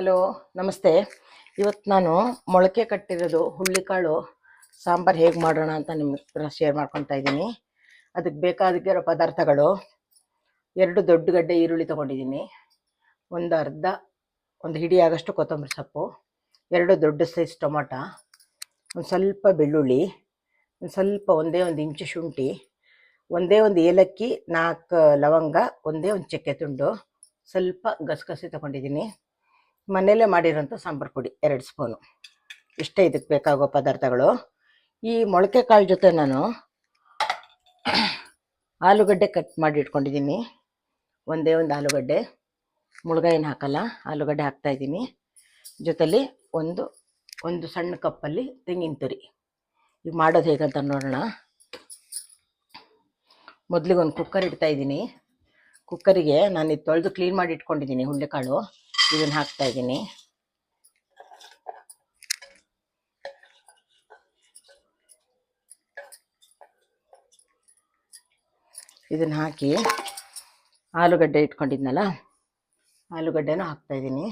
Hello, ನಮಸ್ತೆ. ಇವತ್ತು ನಾನು ಮೊಳಕೆ ಕಟ್ಟಿರೋದು ಹುಳ್ಳಿಕಾಳು ಸಾಂಬಾರು ಹೇಗೆ ಮಾಡೋಣ ಅಂತ ನಿಮ್ಮ ಶೇರ್ ಮಾಡ್ಕೊತಾ ಇದ್ದೀನಿ. ಅದಕ್ಕೆ ಬೇಕಾಗಿರೋ ಪದಾರ್ಥಗಳು, ಎರಡು ದೊಡ್ಡ ಗಡ್ಡೆ ಈರುಳ್ಳಿ ತೊಗೊಂಡಿದ್ದೀನಿ. ಒಂದು ಅರ್ಧ, ಒಂದು ಹಿಡಿ ಆಗಷ್ಟು ಕೊತ್ತಂಬರಿ ಸೊಪ್ಪು, ಎರಡು ದೊಡ್ಡ ಸೈಜ್ ಟೊಮೊಟ, ಒಂದು ಸ್ವಲ್ಪ ಬೆಳ್ಳುಳ್ಳಿ, ಒಂದು ಸ್ವಲ್ಪ ಒಂದೇ ಒಂದು ಇಂಚು ಶುಂಠಿ, ಒಂದೇ ಒಂದು ಏಲಕ್ಕಿ, ನಾಲ್ಕು ಲವಂಗ, ಒಂದೇ ಒಂದು ಚಕ್ಕೆ ತುಂಡು, ಸ್ವಲ್ಪ ಗಸಗಸೆ ತೊಗೊಂಡಿದ್ದೀನಿ. ಮನೆಯಲ್ಲೇ ಮಾಡಿರೋಂಥ ಸಾಂಬಾರು ಪುಡಿ, ಎರಡು ಸ್ಪೂನು. ಇಷ್ಟೇ ಇದಕ್ಕೆ ಬೇಕಾಗೋ ಪದಾರ್ಥಗಳು. ಈ ಮೊಳಕೆ ಕಾಳು ಜೊತೆ ನಾನು ಆಲೂಗಡ್ಡೆ ಕಟ್ ಮಾಡಿ ಇಟ್ಕೊಂಡಿದ್ದೀನಿ. ಒಂದೇ ಒಂದು ಆಲೂಗಡ್ಡೆ. ಮುಳುಗಾಯಿನ ಹಾಕಲ್ಲ, ಆಲೂಗಡ್ಡೆ ಹಾಕ್ತಾಯಿದ್ದೀನಿ ಜೊತೆಲಿ ಒಂದು ಒಂದು ಸಣ್ಣ ಕಪ್ಪಲ್ಲಿ ತೆಂಗಿನ ತುರಿ. ಈಗ ಮಾಡೋದು ಹೇಗಂತ ನೋಡೋಣ. ಮೊದಲಿಗೆ ಒಂದು ಕುಕ್ಕರ್ ಇಡ್ತಾಯಿದ್ದೀನಿ ಕುಕ್ಕರಿಗೆ ನಾನು ಇದು ತೊಳೆದು ಕ್ಲೀನ್ ಮಾಡಿ ಇಟ್ಕೊಂಡಿದ್ದೀನಿ ಹುಳ್ಳೆಕಾಳು ಇದನ್ನು ಹಾಕ್ತಾ ಇದ್ದೀನಿ. ಇದನ್ನು ಹಾಕಿ ಆಲೂಗಡ್ಡೆ ಇಟ್ಕೊಂಡಿದ್ನಲ್ಲ, ಆಲೂಗಡ್ಡೆನೂ ಹಾಕ್ತಾ ಇದ್ದೀನಿ.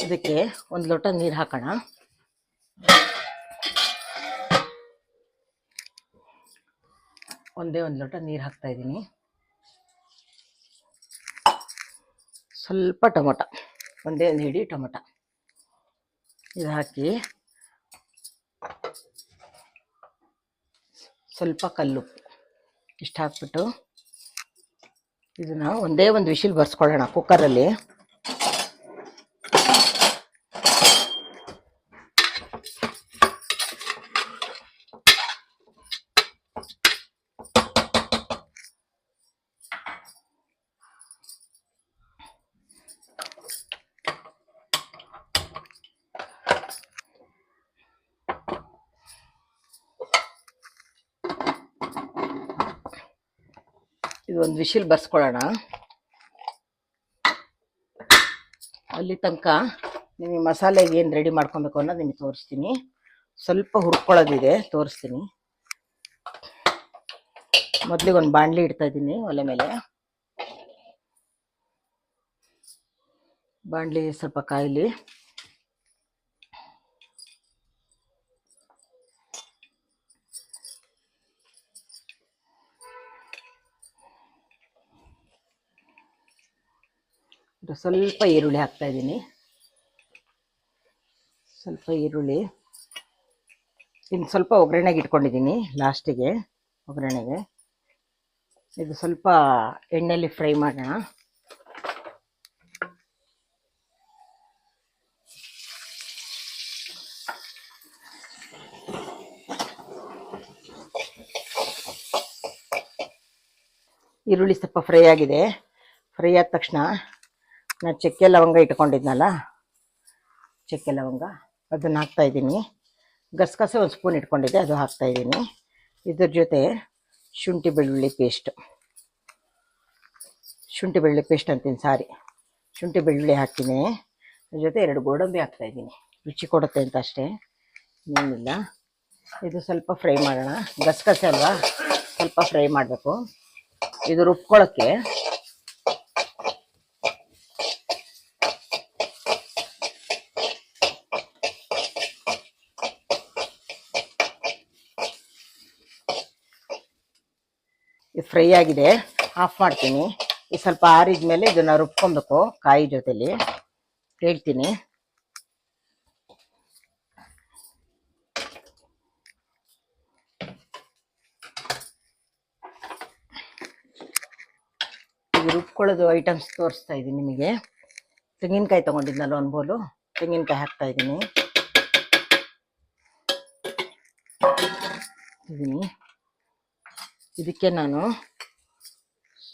ಇದಕ್ಕೆ ಒಂದು ಲೋಟ ನೀರು ಹಾಕೋಣ. ಒಂದೇ ಒಂದು ಲೋಟ ನೀರು ಹಾಕ್ತಾ ಇದ್ದೀನಿ. ಸ್ವಲ್ಪ ಟೊಮೊಟ, ಒಂದೇ ಒಂದು ಹಿಡಿ ಟೊಮೊಟ. ಇದು ಹಾಕಿ ಸ್ವಲ್ಪ ಕಲ್ಲು ಇಷ್ಟು ಹಾಕ್ಬಿಟ್ಟು ಇದನ್ನು ಒಂದೇ ಒಂದು ವಿಶಿಲ್ ಬರ್ಸ್ಕೊಳ್ಳೋಣ ಕುಕ್ಕರಲ್ಲಿ ಬರ್ಸ್ಕೊಳ್ಳೋಣ. ಅಲ್ಲಿ ತನಕ ನಿಮಗೆ ಮಸಾಲೆಗೆ ಏನು ರೆಡಿ ಮಾಡ್ಕೊಬೇಕು ಅನ್ನೋದು ನಿಮಗೆ ತೋರಿಸ್ತೀನಿ. ಸ್ವಲ್ಪ ಹುರ್ಕೊಳ್ಳೋದಿದೆ, ತೋರಿಸ್ತೀನಿ. ಮೊದಲಿಗೆ ಒಂದು ಬಾಣಲಿ ಇಡ್ತಾ ಇದ್ದೀನಿ ಒಲೆ ಮೇಲೆ. ಬಾಣಲಿ ಸ್ವಲ್ಪ ಕಾಯಿಲಿ. ಸ್ವಲ್ಪ ಈರುಳ್ಳಿ ಹಾಕ್ತಾ ಇದ್ದೀನಿ. ಸ್ವಲ್ಪ ಈರುಳ್ಳಿ. ಇನ್ನು ಸ್ವಲ್ಪ ಒಗ್ಗರಣೆಗೆ ಇಟ್ಕೊಂಡಿದ್ದೀನಿ ಲಾಸ್ಟಿಗೆ, ಒಗ್ಗರಣೆಗೆ. ಇದು ಸ್ವಲ್ಪ ಎಣ್ಣೆಯಲ್ಲಿ ಫ್ರೈ ಮಾಡೋಣ. ಈರುಳ್ಳಿ ಸ್ವಲ್ಪ ಫ್ರೈ ಆಗಿದೆ. ಫ್ರೈ ಆದ ತಕ್ಷಣ ನಾನು ಚಕ್ಕೆ ಲವಂಗ ಇಟ್ಕೊಂಡಿದ್ನಲ್ಲ? ಚಕ್ಕೆ ಲವಂಗ. ಅದನ್ನು ಹಾಕ್ತಾ ಇದ್ದೀನಿ. ಗಸಗಸೆ ಒಂದು ಸ್ಪೂನ್ ಇಟ್ಕೊಂಡಿದ್ದೆ, ಅದು ಹಾಕ್ತಾ ಇದ್ದೀನಿ. ಇದ್ರ ಜೊತೆ ಶುಂಠಿ ಬೆಳ್ಳುಳ್ಳಿ ಪೇಸ್ಟ್. ಶುಂಠಿ ಬೆಳ್ಳುಳ್ಳಿ ಪೇಸ್ಟ್ ಅಂತೀನಿ, ಸಾರಿ. ಶುಂಠಿ ಬೆಳ್ಳುಳ್ಳಿ ಹಾಕ್ತೀನಿ. ಅದ್ರ ಜೊತೆ ಎರಡು ಗೋಡಂಬಿ ಹಾಕ್ತಾ ಇದ್ದೀನಿ. ರುಚಿ ಕೊಡುತ್ತೆ ಅಂತ ಅಷ್ಟೇ. ಏನಿಲ್ಲ ಇದು ಸ್ವಲ್ಪ ಫ್ರೈ ಮಾಡೋಣ. ಗಸಗಸೆ ಅಲ್ವಾ? ಸ್ವಲ್ಪ ಫ್ರೈ ಮಾಡಬೇಕು. ಇದು ರುಬ್ಕೊಳ್ಳೋಕ್ಕೆ ಫ್ರೈ ಆಗಿದೆ. ಆಫ್ ಮಾಡ್ತೀನಿ. ಈ ಸ್ವಲ್ಪ ಆರಿದ ಮೇಲೆ ಇದನ್ನ ರುಬ್ಕೊಬೇಕು ಕಾಯಿ ಜೊತೆಲಿ. ಹೇಳ್ತೀನಿ. ರುಬ್ಕೊಳ್ಳೋದು ಐಟಮ್ಸ್ ತೋರಿಸ್ತಾ ಇದ್ದೀನಿ ನಿಮಗೆ. ತೆಂಗಿನಕಾಯಿ ತಗೊಂಡಿದ್ನಲ್ಲ ಒಂದು ಬೋಲು. ತೆಂಗಿನಕಾಯಿ ಹಾಕ್ತಾ ಇದ್ದೀನಿ. ಇದಕ್ಕೆ ನಾನು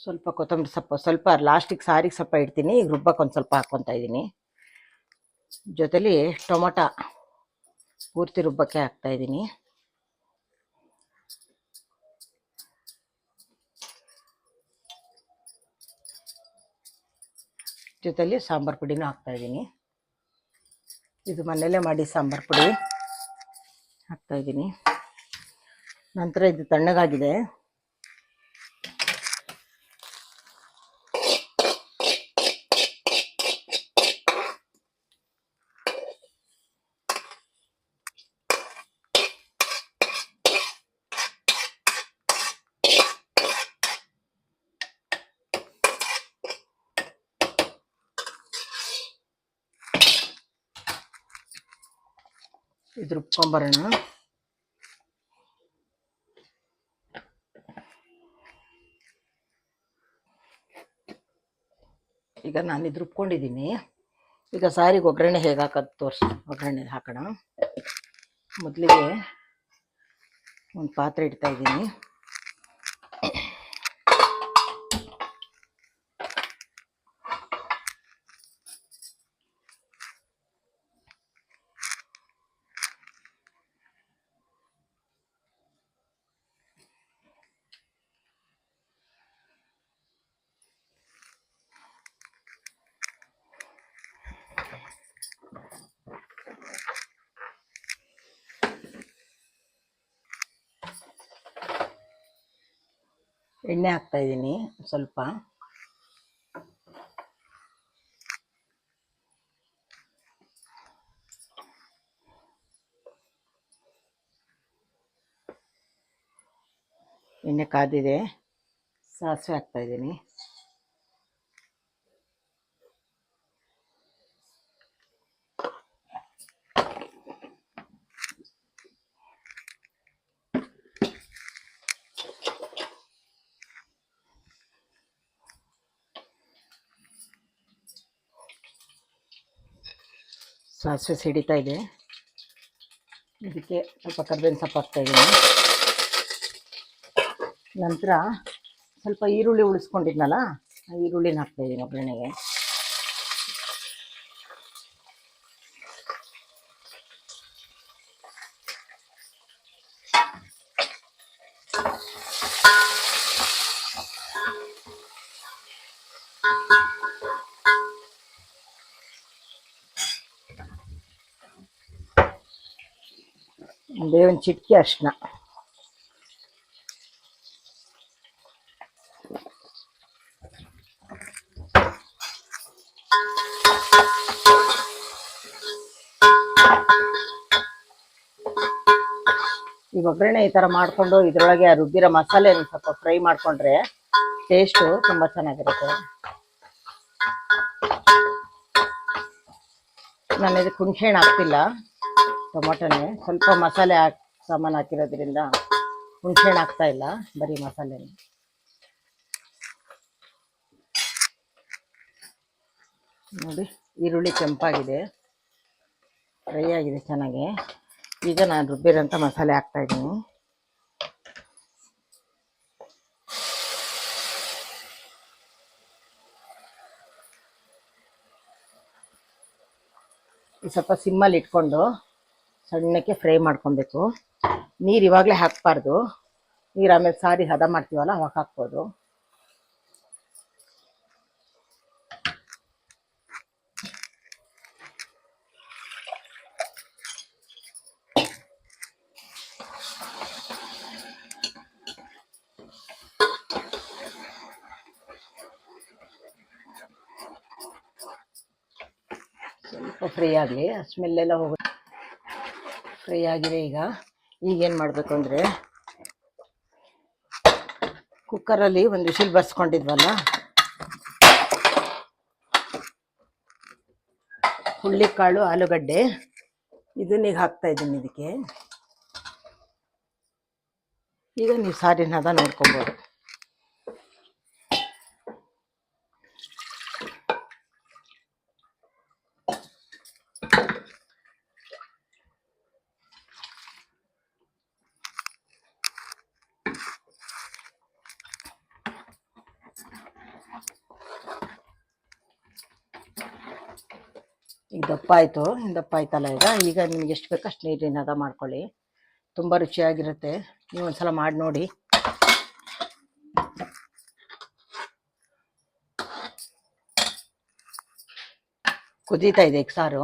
ಸ್ವಲ್ಪ ಕೊತ್ತಂಬರಿ ಸೊಪ್ಪು, ಸ್ವಲ್ಪ ಲಾಸ್ಟಿಗೆ ಸಾರಿಗೆ ಸ್ವಲ್ಪ ಇಡ್ತೀನಿ. ಈಗ ರುಬ್ಬಕ್ಕೆ ಒಂದು ಸ್ವಲ್ಪ ಹಾಕ್ಕೊತಾ ಇದ್ದೀನಿ ಜೊತೇಲಿ ಟೊಮೊಟ ಪೂರ್ತಿ ರುಬ್ಬಕ್ಕೆ ಹಾಕ್ತಾ ಇದ್ದೀನಿ ಜೊತೆಲಿ ಸಾಂಬಾರು ಪುಡಿನೂ ಹಾಕ್ತಾ ಇದ್ದೀನಿ ಇದು ಮನೆಯಲ್ಲೇ ಮಾಡಿ ಸಾಂಬಾರು ಪುಡಿ ಹಾಕ್ತಾ ಇದ್ದೀನಿ ನಂತರ ಇದು ತಣ್ಣಗಾಗಿದೆ. ಇದು ರುಬ್ಕೊಂಬರೋಣ ಈಗ ನಾನು ಇದು ರುಬ್ಕೊಂಡಿದ್ದೀನಿ ಈಗ ಸಾರಿಗೆ ಒಗ್ಗರಣೆ ಹೇಗೆ ಹಾಕೋದು ತೋರಿಸಿ, ಒಗ್ಗರಣೆ ಹಾಕೋಣ. ಮೊದಲಿಗೆ ಒಂದು ಪಾತ್ರೆ ಇಡ್ತಾ ಇದ್ದೀನಿ. ಎಣ್ಣೆ ಹಾಕ್ತಾ ಇದ್ದೀನಿ ಸ್ವಲ್ಪ. ಎಣ್ಣೆ ಕಾದಿದೆ ಸಾಸಿವೆ ಹಾಕ್ತಾ ಸಾಸಿವೆ ಸಿಡಿತಾ ಇದೆ. ಇದಕ್ಕೆ ಸ್ವಲ್ಪ ಕರ್ಬೇವಿನ ಸೊಪ್ಪು ಹಾಕ್ತಾ ಇದ್ದೀನಿ. ನಂತರ ಸ್ವಲ್ಪ ಈರುಳ್ಳಿ ಉಳಿಸ್ಕೊಂಡಿದ್ನಲ್ಲ, ಆ ಈರುಳ್ಳಿನ ಹಾಕ್ತಾ ಇದ್ದೀನಿ ಒಗ್ಗರಣೆಗೆ. ಒಂದೇ ಒಂದು ಚಿಟಿಕೆ ಈ ಒಗ್ಗರಣೆ ಈ ತರ ಮಾಡ್ಕೊಂಡು ಇದರೊಳಗೆ ಆ ರುಬ್ಬಿರೋ ಮಸಾಲೆ ಸ್ವಲ್ಪ ಫ್ರೈ ಮಾಡ್ಕೊಂಡ್ರೆ ಟೇಸ್ಟು ತುಂಬಾ ಚೆನ್ನಾಗಿರುತ್ತೆ. ನಾನು ಇದಕ್ಕೆ ಹುಣಸೆಹಣ್ಣು ಹಾಕ್ತಿಲ್ಲ. ಟೊಮೊಟೊನೆ ಸ್ವಲ್ಪ ಮಸಾಲೆ ಹಾಕಿ, ಸಾಮಾನು ಹಾಕಿರೋದ್ರಿಂದ ಹುಣಸೆಹಣ್ಣು ಹಾಕ್ತಾ ಇಲ್ಲ, ಬರೀ ಮಸಾಲೆ ನೋಡಿ, ಈರುಳ್ಳಿ ಕೆಂಪಾಗಿದೆ. ಫ್ರೈ ಆಗಿದೆ ಚೆನ್ನಾಗಿ. ಈಗ ನಾನು ರುಬ್ಬಿರೋಂಥ ಮಸಾಲೆ ಹಾಕ್ತಾ ಇದ್ದೀನಿ. ಇದು ಸ್ವಲ್ಪ ಸಿಮ್ಮಲ್ಲಿ ಇಟ್ಕೊಂಡು ಸಣ್ಣಕ್ಕೆ ಫ್ರೈ ಮಾಡ್ಕೊಬೇಕು ನೀರು ಇವಾಗಲೇ ಹಾಕಬಾರ್ದು. ನೀರು ಆಮೇಲೆ ಸಾರಿ ಹದ ಮಾಡ್ತೀವಲ್ಲ, ಅವಾಗ ಹಾಕ್ಬೋದು. ಸ್ವಲ್ಪ ಫ್ರೈ ಆಗಲಿ ಸ್ಮೆಲ್ಲೆಲ್ಲ ಹೋಗುತ್ತೆ ಫ್ರೈ ಆಗಿದೆ ಈಗ. ಈಗೇನು ಮಾಡಬೇಕು ಅಂದರೆ ಕುಕ್ಕರಲ್ಲಿ ಒಂದು ವಿಶಿಲ್ ಬರ್ಸ್ಕೊಂಡಿದ್ವಲ್ಲ? ಹುಳ್ಳಿಕಾಳು ಆಲೂಗಡ್ಡೆ. ಇದನ್ನ ಈಗ ಹಾಕ್ತಾ ಇದ್ದೀನಿ ಇದಕ್ಕೆ. ಈಗ ನೀವು ಸಾರಿನ ನೋಡ್ಕೊಬೋದು. ಈಗ ದಪ್ಪ ಆಯಿತು ದಪ್ಪ ಆಯ್ತಲ್ಲ ಈಗ. ಈಗ ನಿಮ್ಗೆ ಎಷ್ಟು ಬೇಕು ಅಷ್ಟು ನೀರಿನ ಹದ ಮಾಡ್ಕೊಳ್ಳಿ. ತುಂಬ ರುಚಿಯಾಗಿರುತ್ತೆ. ನೀವು ಒಂದ್ಸಲ ಮಾಡಿ ನೋಡಿ. ಕುದೀತಾ ಇದೆ ಸಾರು.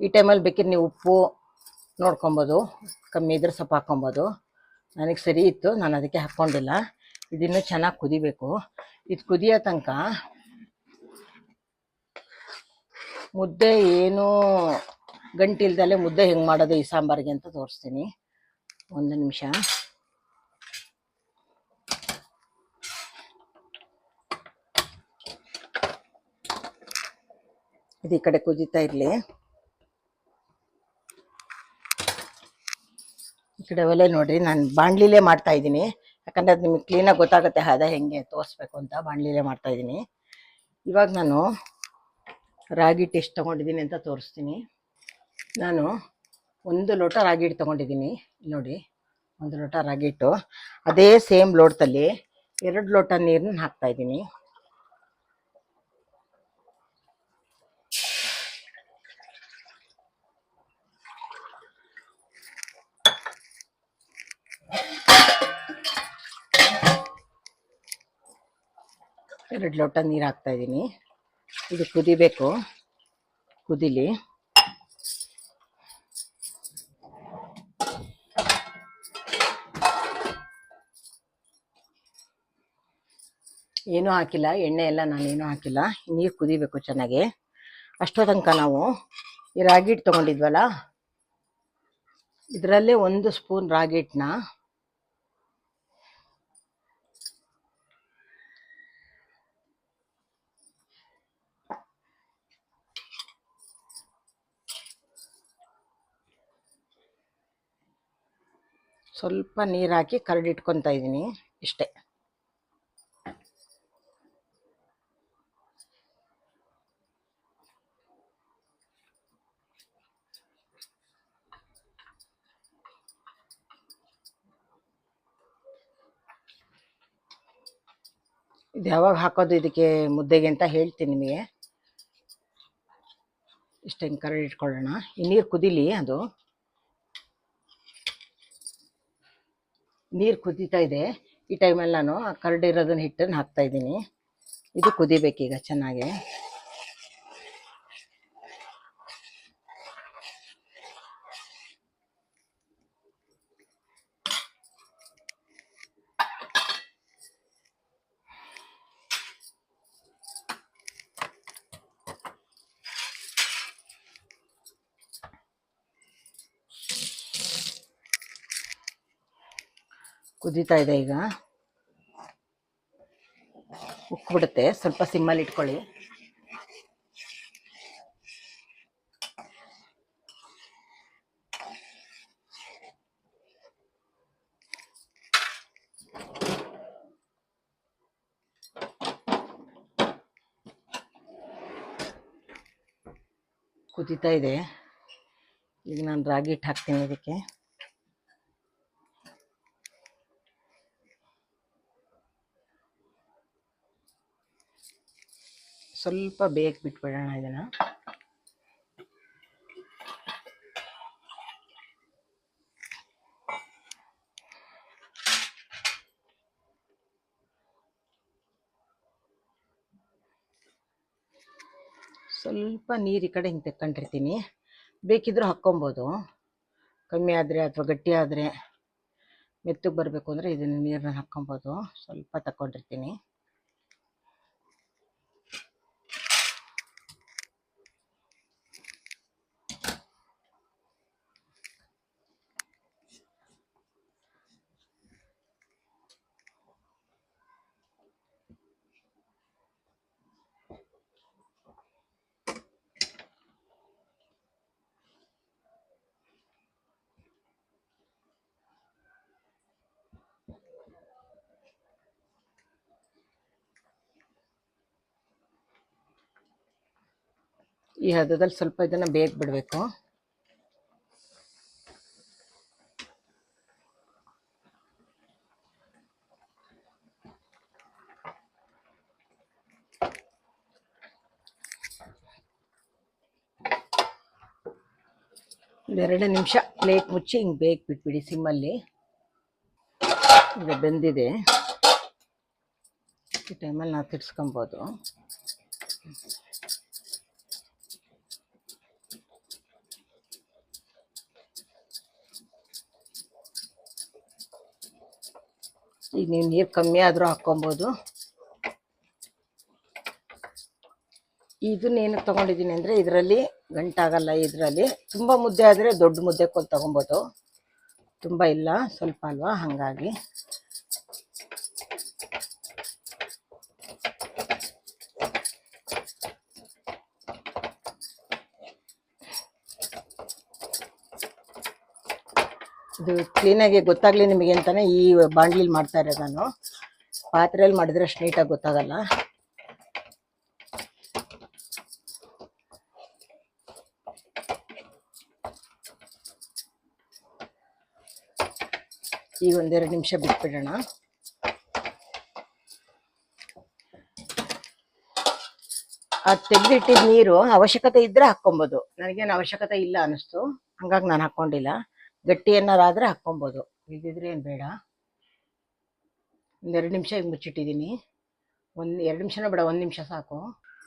ಈ ಟೈಮಲ್ಲಿ ಬೇಕಿದ್ರೆ ನೀವು ಉಪ್ಪು ನೋಡ್ಕೊಬೋದು. ಕಮ್ಮಿ ಇದ್ರೆ ಸ್ವಲ್ಪ ಹಾಕ್ಕೊಬೋದು ನನಗೆ ಸರಿ ಇತ್ತು, ನಾನು ಅದಕ್ಕೆ ಹಾಕ್ಕೊಂಡಿಲ್ಲ ಇದನ್ನು ಚೆನ್ನಾಗಿ ಕುದಿಬೇಕು. ಇದು ಕುದಿಯೋ ತನಕ ಮುದ್ದೆ ಏನು ಗಂಟಿಲ್ದಲೆ ಮುದ್ದೆ ಹೆಂಗೆ ಮಾಡೋದು ಈ ಸಾಂಬಾರಿಗೆ ಅಂತ ತೋರಿಸ್ತೀನಿ. ಒಂದು ನಿಮಿಷ. ಇದು ಈ ಕಡೆ ಕುದೀತಾ ಇರಲಿ. ಈ ಕಡೆ ಒಲೆ ನೋಡ್ರಿ, ನಾನು ಬಾಣ್ಲಿಲೇ ಮಾಡ್ತಾ ಇದ್ದೀನಿ. ಯಾಕಂದ್ರೆ ಅದು ನಿಮಗೆ ಕ್ಲೀನಾಗಿ ಗೊತ್ತಾಗುತ್ತೆ ಹದ ಹೆಂಗೆ ತೋರಿಸ್ಬೇಕು ಅಂತ ಬಾಣ್ಲಿಲೇ ಮಾಡ್ತಾ ಇದ್ದೀನಿ. ಇವಾಗ ನಾನು ರಾಗಿ ಟೇಸ್ಟ್ ತೊಗೊಂಡಿದ್ದೀನಿ ಅಂತ ತೋರಿಸ್ತೀನಿ. ನಾನು ಒಂದು ಲೋಟ ರಾಗಿ ಹಿಟ್ಟು ತೊಗೊಂಡಿದ್ದೀನಿ. ನೋಡಿ, ಒಂದು ಲೋಟ ರಾಗಿ ಹಿಟ್ಟು. ಅದೇ ಸೇಮ್ ಲೋಟದಲ್ಲಿ ಎರಡು ಲೋಟ ನೀರನ್ನ ಹಾಕ್ತಾ ಇದ್ದೀನಿ. ಎರಡು ಲೋಟ ನೀರು ಹಾಕ್ತಾ ಇದ್ದೀನಿ. ಇದು ಕುದಿಬೇಕು. ಕುದಿಲಿ. ಏನೂ ಹಾಕಿಲ್ಲ ಎಣ್ಣೆ ಎಲ್ಲ ಏನೂ ಹಾಕಿಲ್ಲ. ನೀರು ಕುದಿಬೇಕು ಚೆನ್ನಾಗಿ. ಅಷ್ಟೋ ತನಕ ನಾವು ಈ ರಾಗಿ ಹಿಟ್ಟು ತೊಗೊಂಡಿದ್ವಲ್ಲ, ಇದರಲ್ಲೇ ಒಂದು ಸ್ಪೂನ್ ರಾಗಿ ಹಿಟ್ಟನ್ನ ಸ್ವಲ್ಪ ನೀರು ಹಾಕಿ ಕರಡಿಟ್ಕೊತಾ ಇದ್ದೀನಿ, ಇಷ್ಟೇ. ಇದು ಯಾವಾಗ ಹಾಕೋದು ಇದಕ್ಕೆ ಮುದ್ದೆಗೆ ಅಂತ ಹೇಳ್ತೀನಿ ನಿಮಗೆ. ಇಷ್ಟು ಹಿಂಗೆ ಕರಡಿ ಇಟ್ಕೊಳ್ಳೋಣ ಈ ನೀರು ಕುದೀಲಿ ಅದು. ನೀರು ಕುದೀತಾ ಇದೆ. ಈ ಟೈಮಲ್ಲಿ ನಾನು ಕರಡಿರೋದನ್ನ ಹಿಟ್ಟನ್ನು ಹಾಕ್ತಾ ಇದ್ದೀನಿ. ಇದು ಕುದಿಬೇಕೀಗ ಚೆನ್ನಾಗಿ. ಕುದೀತಾ ಇದೆ ಈಗ. ಉಕ್ಬಿಡುತ್ತೆ. ಸ್ವಲ್ಪ ಸಿಮ್ಮಲ್ಲಿ ಇಟ್ಕೊಳ್ಳಿ. ಕುದೀತಾ ಇದೆ. ಈಗ ನಾನು ರಾಗಿ ಹಿಟ್ಟು ಹಾಕ್ತೀನಿ ಇದಕ್ಕೆ. ಸ್ವಲ್ಪ ಬೇಗ ಬಿಟ್ಬಿಡೋಣ ಇದನ್ನ. ಸ್ವಲ್ಪ ನೀರು ಈ ಕಡೆ ಹಿಂಗೆ ತೆಕ್ಕೊಂಡಿರ್ತೀನಿ. ಬೇಕಿದ್ರೂ ಹಾಕ್ಕೊಬೋದು. ಕಮ್ಮಿ ಆದರೆ ಅಥವಾ ಗಟ್ಟಿ ಆದರೆ ಮೆತ್ತಗೆ ಬರಬೇಕು ಅಂದರೆ ಇದನ್ನು ನೀರನ್ನ ಹಾಕ್ಕೊಬೋದು. ಸ್ವಲ್ಪ ತಗೊಂಡಿರ್ತೀನಿ ಈ ಹದದಲ್ಲಿ ಸ್ವಲ್ಪ ಇದನ್ನು ಬೇಗ ಬಿಡಬೇಕು. ಒಂದೆರಡು ನಿಮಿಷ ಪ್ಲೇಟ್ ಮುಚ್ಚಿ ಹಿಂಗೆ ಬೇಗ ಬಿಟ್ಬಿಡಿ ಸಿಮ್ಮಲ್ಲಿ. ಈಗ ಬೆಂದಿದೆ. ಈ ಟೈಮಲ್ಲಿ ನಾವು ತಿರ್ಸ್ಕೊಬೋದು. ಈಗ ನೀವು ನೀರು ಕಮ್ಮಿ ಆದರೂ ಹಾಕ್ಕೊಬೋದು. ಇದನ್ನ ತೊಗೊಂಡಿದ್ದೀನಿ ಅಂದರೆ ಇದರಲ್ಲಿ ಗಂಟಾಗಲ್ಲ, ಇದರಲ್ಲಿ ತುಂಬ ಮುದ್ದೆ ಆದರೆ ದೊಡ್ಡ ಮುದ್ದೆ ಕೊಲ್ ತೊಗೊಬೋದು. ತುಂಬ ಇಲ್ಲ, ಸ್ವಲ್ಪ ಅಲ್ವಾ? ಹಾಗಾಗಿ. ಇದು ಕ್ಲೀನಾಗಿ ಗೊತ್ತಾಗ್ಲಿ ನಿಮಗೆ ಅಂತಾನೆ ಈ ಬಾಂಡ್ಲಿಲಿ ಮಾಡ್ತಾ ಇರೋದು ನಾನು. ಪಾತ್ರೆಯಲ್ಲಿ ಮಾಡಿದ್ರೆ ಅಷ್ಟು ನೀಟಾಗಿ ಗೊತ್ತಾಗಲ್ಲ. ಈಗ ಒಂದೆರಡು ನಿಮಿಷ ಬಿಟ್ಬಿಡೋಣ. ಅದು ತೆಗೆದಿಟ್ಟಿದ ನೀರು ಅವಶ್ಯಕತೆ ಇದ್ರೆ ಹಾಕ್ಕೊಬೋದು. ನನಗೇನು ಅವಶ್ಯಕತೆ ಇಲ್ಲ ಅನ್ನಿಸ್ತು. ಹಂಗಾಗಿ ನಾನು ಹಾಕ್ಕೊಂಡಿಲ್ಲ. ಗಟ್ಟಿ ಏನಾರಾದರೆ ಹಾಕ್ಕೊಬೋದು. ಇಲ್ದಿದ್ರೆ ಏನು ಬೇಡ. ಒಂದೆರಡು ನಿಮಿಷ ಹಿಂಗೆ ಮುಚ್ಚಿಟ್ಟಿದ್ದೀನಿ ಒಂದು ಎರಡು ನಿಮಿಷನೂ ಬೇಡ, ಒಂದು ನಿಮಿಷ ಸಾಕು.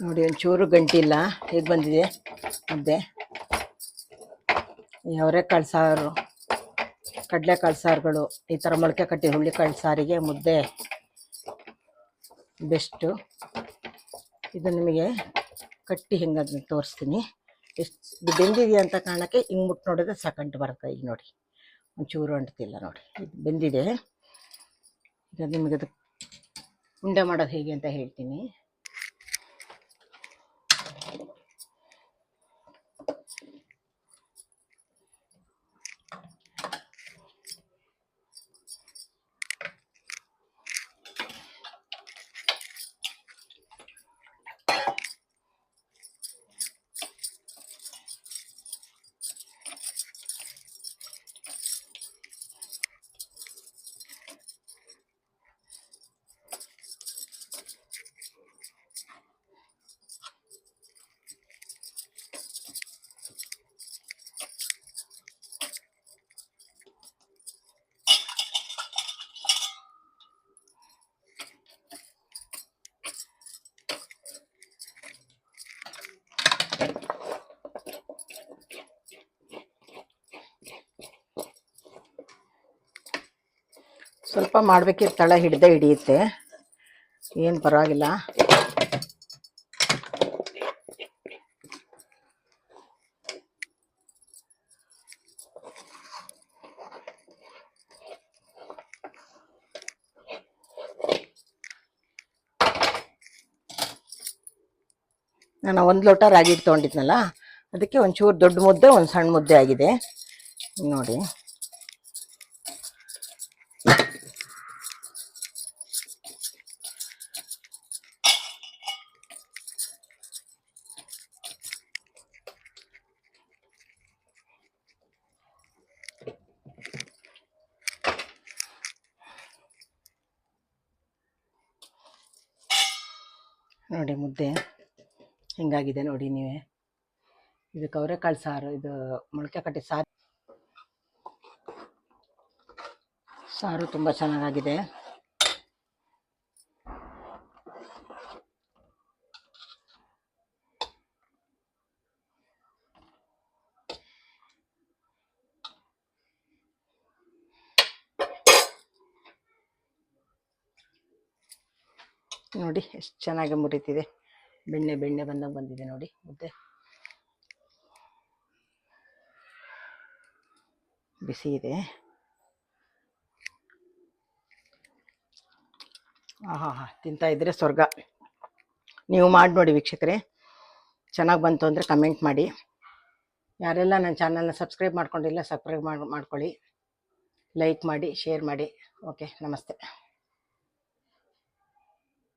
ನೋಡಿ, ಒಂಚೂರು ಗಂಟಿಲ್ಲ. ಹೇಗೆ ಬಂದಿದೆ? ಮುದ್ದೆ. ಅವರೇ ಅವರೆಕಾಳು ಸಾರು ಕಡಲೆಕಾಳು ಈ ಥರ ಮೊಳಕೆ ಕಟ್ಟಿ ಹುಳ್ಳಿಕಾಳು ಸಾರಿಗೆ ಮುದ್ದೆ ಬೆಸ್ಟು. ಇದು ನಿಮಗೆ ಕಟ್ಟಿ ಹೆಂಗೆ ತೋರಿಸ್ತೀನಿ. ಎಷ್ಟು ಬೆಂದಿದೆಯಾ ಅಂತ ಕಾರಣಕ್ಕೆ ಹಿಂಗೆ ಮುಟ್ಟು ನೋಡಿದ್ರೆ ಸಾಕಂಟು ಬರುತ್ತೆ ಈಗ ನೋಡಿ. ಒಂಚೂರು ಅಂಟ್ತಿಲ್ಲ ನೋಡಿ. ಇದು ಬೆಂದಿದೆ. ಈಗ ನಿಮಗೆ ಅದು ಉಂಡೆ ಮಾಡೋದು ಹೇಗೆ ಅಂತ ಹೇಳ್ತೀನಿ. ಸ್ವಲ್ಪ ಮಾಡ್ಬೇಕಿರ್ ತಳ ಹಿಡ್ದೆ ಹಿಡಿಯುತ್ತೆ. ಏನು ಪರವಾಗಿಲ್ಲ. ನಾನು ಒಂದು ಲೋಟ ರಾಗಿ ತೊಗೊಂಡಿದ್ನಲ್ಲ, ಅದಕ್ಕೆ ಒಂಚೂರು ದೊಡ್ಡ ಮುದ್ದೆ, ಒಂದು ಸಣ್ಣ ಮುದ್ದೆ ಆಗಿದೆ. ನೋಡಿ. ನೋಡಿ ಮುದ್ದೆ. ಹಿಂಗಾಗಿದೆ ನೋಡಿ ನೀವೇ. ಇದು ಕವರೆಕಾಳು ಸಾರು, ಇದು ಮೊಳಕೆ ಕಟ್ಟಿ ಸಾರು. ಸಾರು ತುಂಬ ಚೆನ್ನಾಗಾಗಿದೆ. ನೋಡಿ, ಎಷ್ಟು ಚೆನ್ನಾಗಿ ಮುರಿತಿದೆ. ಬೆಣ್ಣೆ ಬೆಣ್ಣೆ ಬಂದಂಗೆ ಬಂದಿದೆ ನೋಡಿ ಮುದ್ದೆ ಬಿಸಿ ಇದೆ. ಆಹಾ ಹಾ ತಿಂತಾ ಇದ್ರೆ ಸ್ವರ್ಗ. ನೀವು ಮಾಡಿ ನೋಡಿ ವೀಕ್ಷಕರೆ. ಚೆನ್ನಾಗಿ ಬಂತು ಅಂದರೆ ಕಮೆಂಟ್ ಮಾಡಿ. ಯಾರೆಲ್ಲ ನನ್ನ ಚಾನಲ್ನ ಸಬ್ಸ್ಕ್ರೈಬ್ ಮಾಡ್ಕೊಂಡಿಲ್ಲ, ಸಬ್ಸ್ಕ್ರೈಬ್ ಮಾಡಿ, ಮಾಡ್ಕೊಳ್ಳಿ. ಲೈಕ್ ಮಾಡಿ, ಶೇರ್ ಮಾಡಿ. ಓಕೆ, ನಮಸ್ತೆ.